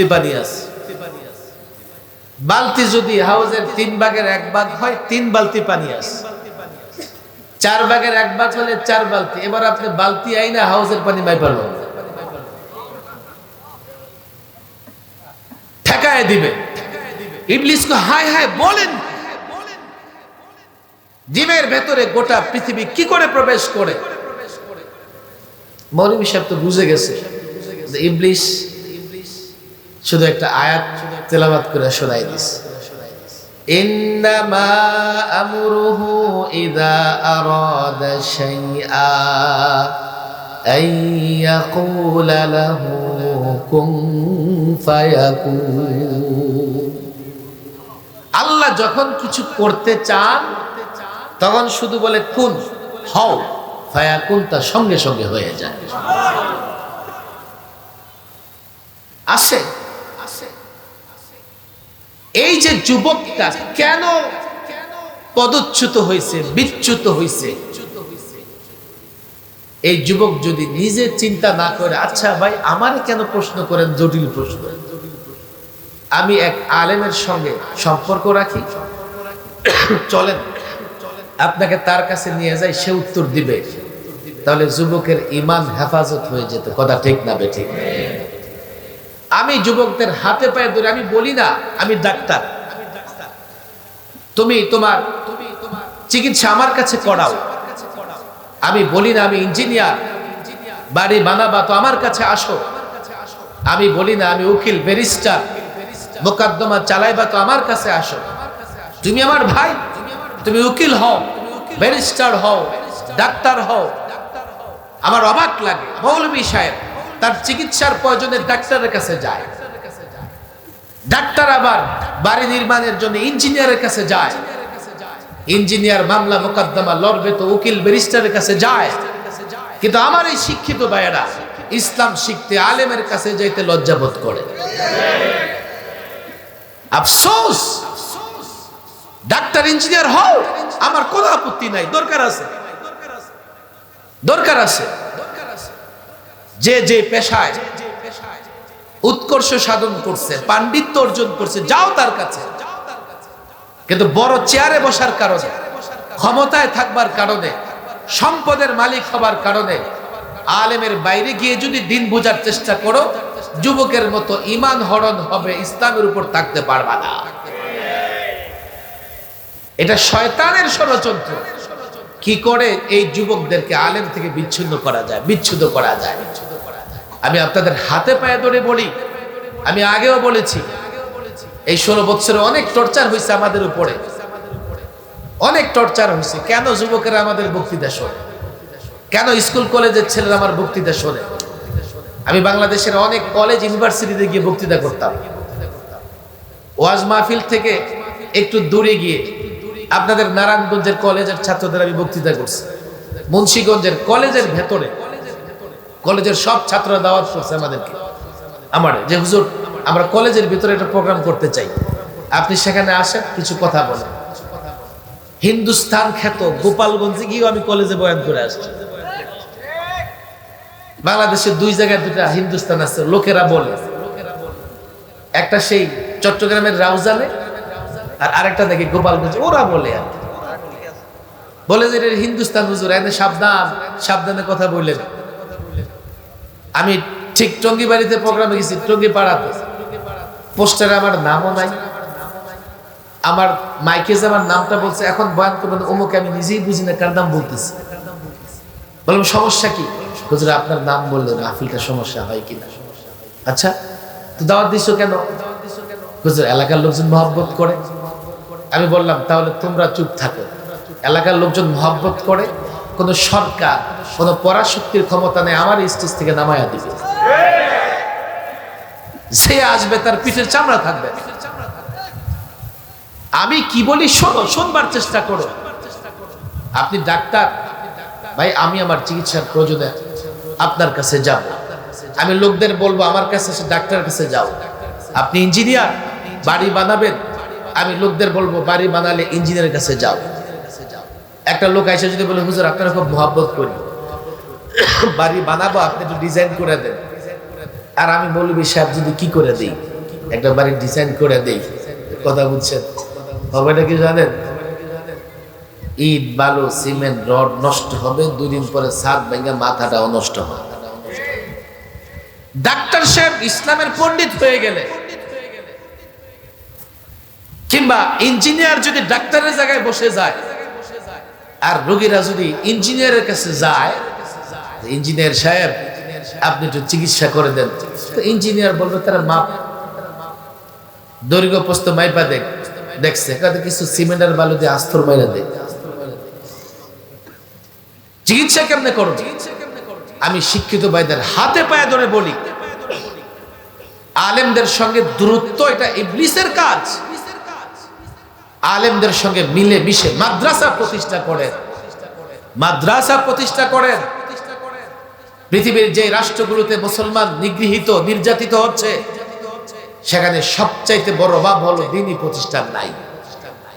তৃপ্তি পানি আছে। বালতি যদি হাউজের তিন ভাগের এক ভাগ হয়, তিন বালতি পানি আছে। চার ভাগের এক ভাগ হলে চার বালতি। এবার আপনি বালতি আই না হাউজের পানি মাই পারল ঠেকায় দিবে। ইবলিস কো, হায় হায়, বলেন। জিমের ভেতরে গোটা পৃথিবী কি করে প্রবেশ করে? মৌলভী সাহেব তো বুঝে গেছে যে ইবলিস শুধু একটা আয়াত তেলাবাত করে শোনাই দিস إنما أمره إذا أراد شيئا أن يقول له كن فيكون আল্লাহ যখন কিছু করতে চান তখন শুধু বলে কুন হও ফায়াকুন তা সঙ্গে সঙ্গে হয়ে যায় আসে এই যে যুবকটা কেন পদচ্যুত হয়েছে, বিচ্যুত হয়েছে? এই যুবক যদি নিজে চিন্তা না করে আচ্ছা ভাই, আমারে কেন প্রশ্ন করেন? জটিল প্রশ্ন। আমি এক আলেমের সঙ্গে সম্পর্ক রাখি। চলেন, আপনাকে তার কাছে নিয়ে যাই, সে উত্তর দিবে। তাহলে যুবকের ইমান হেফাজত হয়ে যেত। কথা ঠিক না বে ঠিক? আমি যুবকদের হাতে পায়ে ধরে, আমি বলি না, আমি ডাক্তার। তুমি তোমার চিকিৎসা আমার কাছে করাও। আমি বলি না, আমি ইঞ্জিনিয়ার। বাড়ি বানাবা তো আমার কাছে আসো। আমি বলি না, আমি উকিল, ব্যারিস্টার। মোকদ্দমা চালাইবা তো আমার কাছে আসো। তুমি আমার ভাই, তুমি উকিল হও, ব্যারিস্টার হও, ডাক্তার হও। আমার অবাক লাগে, মৌলভী সাহেব। তার চিকিৎসার প্রয়োজনে ডাক্তারের কাছে যায়। ডাক্তার আবার বাড়ি নির্মাণের জন্য ইঞ্জিনিয়ারের কাছে যায়। ইঞ্জিনিয়ার মামলা মোকদ্দমা, লড়বে তো উকিল ব্যারিস্টারের কাছে যায়। কিন্তু আমার এই শিক্ষিত ভাইয়েরা ইসলাম শিখতে আলেমের কাছে যাইতে লজ্জাবোধ করে। আফসোস! ডাক্তার, ইঞ্জিনিয়ার হও, আমার কোনো আপত্তি নাই, দরকার আছে। দরকার আছে। যে যে পেশায় উৎকর্ষ সাধন করছে, পাণ্ডিত্য অর্জন করছে, যাও তার কাছে। কিন্তু বড় চেয়ারে বসার কারণে, ক্ষমতায় থাকবার কারণে, সম্পদের মালিক হবার কারণে, আলেমের বাইরে গিয়ে যদি দিন বোঝার চেষ্টা করো, যুবকের মতো ইমান হরণ হবে, ইসলামের উপর থাকতে পারবা না। এটা শয়তানের ষড়যন্ত্র। কি করে এই যুবকদেরকে আলেম থেকে বিচ্ছিন্ন করা যায় বিচ্ছুত করা যায়? আমি আপনাদের হাতে পায়ে ধরে বলি, আমি আগেও বলেছি, এই ষোলো বছরে অনেক টর্চার হয়েছে আমাদের উপরে। অনেক টর্চার হয়েছে কেন যুবকেরা আমাদের বক্তৃতা শোনে? কেন স্কুল কলেজের ছেলেরা আমার বক্তৃতা শোনে? আমি বাংলাদেশের অনেক কলেজ, ইউনিভার্সিটিতে গিয়ে বক্তৃতা করতাম। ওয়াজ মাহফিল থেকে একটু দূরে গিয়ে আপনাদের নারায়ণগঞ্জের কলেজের ছাত্রদের আমি বক্তৃতা করছি। মুন্সীগঞ্জের কলেজের ভেতরে কলেজের সব ছাত্ররা দাওয়াত করছে আমাদেরকে। আমার, যে হুজুর, আমরা কলেজের ভিতরে একটা প্রোগ্রাম করতে চাই। আপনি সেখানে আসেন, কিছু কথা বলেন। হিন্দুস্তান খ্যাত গোপালগঞ্জে গিয়েও আমি কলেজে বয়ান করে আসছি। বাংলাদেশের দুই জায়গায় দুটা হিন্দুস্তান আছে, লোকেরা বলে। একটা সেই চট্টগ্রামের রাউজানে আর আরেকটা দেখি গোপালগঞ্জ, ওরা বলে বলে যে হিন্দুস্তান হুজুর, এনে সাবধান, সাবধানে কথা বললেন। আমি ঠিক টঙ্গি বাড়িতে প্রোগ্রামে গেছি টঙ্গি পাড়াতে পোস্টারে আমার নামও নাই। আমার মাইকে যে আমার নামটা বলছে, এখন বয়ান করবেন অমুকে আমি নিজেই বুঝি না কার নাম বলতেছি। বললাম, সমস্যা কি? হুজুর, আপনার নাম বললেন মাহফিলটা সমস্যা হয় কিনা? আচ্ছা তো দাওয়াত দিছো কেন? হুজুর, এলাকার লোকজন মহব্বত করে। আমি বললাম, তাহলে তোমরা চুপ থাকো। এলাকার লোকজন মহব্বত করে কোন সরকার, কোন পরাশক্তির ক্ষমতা নেই আমার স্টেজ থেকে নামায়া দিবে। সে আসবে, তার পিঠের চামড়া থাকবে। আমি কি বলি, শোনো, শোনবার চেষ্টা করো। আপনি ডাক্তার, ভাই, আমি আমার চিকিৎসার প্রয়োজনে আপনার কাছে যাব। আমি লোকদের বলব, আমার কাছে ডাক্তারের কাছে যাও। আপনি ইঞ্জিনিয়ার, বাড়ি বানাবেন। আমি লোকদের বলব, বাড়ি বানালে ইঞ্জিনিয়ারের কাছে যাও। একটা লোক এসে যদি বলে, হুজুর, আপনারা খুব মহাব্বত করি। বাড়ি বানাবো, আপনি একটু ডিজাইন করে দেন। আর আমি মৌলবী সাহেব যদি কি করে দিই? একটা বাড়ি ডিজাইন করে দেই। কথা বুঝছেন? হবে নাকি জানেন? ইট, বালু, সিমেন্ট, রড নষ্ট হবে দুই দিন পরে ছাদ ভেঙে মাথাটাও নষ্ট হবে। ডাক্তার সাহেব ইসলামের পণ্ডিত হয়ে গেলে। কিংবা ইঞ্জিনিয়ার যদি ডাক্তারের জায়গায় বসে যায় আর রোগীরা যদি ইঞ্জিনিয়ারের কাছে যায় ইঞ্জিনিয়ার সাহেব, আপনি একটু চিকিৎসা করে দেন। তো ইঞ্জিনিয়ার বলবে, তারা মাপ দৈর্ঘ্য পোস্ত মাইপা দেখ, দেখছে। কিছু সিমেন্টের বালু দিয়ে আস্তর মাইরা দেখ চিকিৎসা কেমনে করো আমি শিক্ষিত ভাইদের হাতে পায়ে ধরে বলি, আলেমদের সঙ্গে দূরত্ব এটা ইবলিসের কাজ। আলেমদের সঙ্গে মিলে মিশে মাদ্রাসা প্রতিষ্ঠা করেন। মাদ্রাসা প্রতিষ্ঠা করেন। পৃথিবীর যে রাষ্ট্রগুলোতে মুসলমান নিগৃহীত, নির্যাতিত হচ্ছে, সেখানে সবচাইতে বড় অভাব হলো দিনই প্রতিষ্ঠান নাই।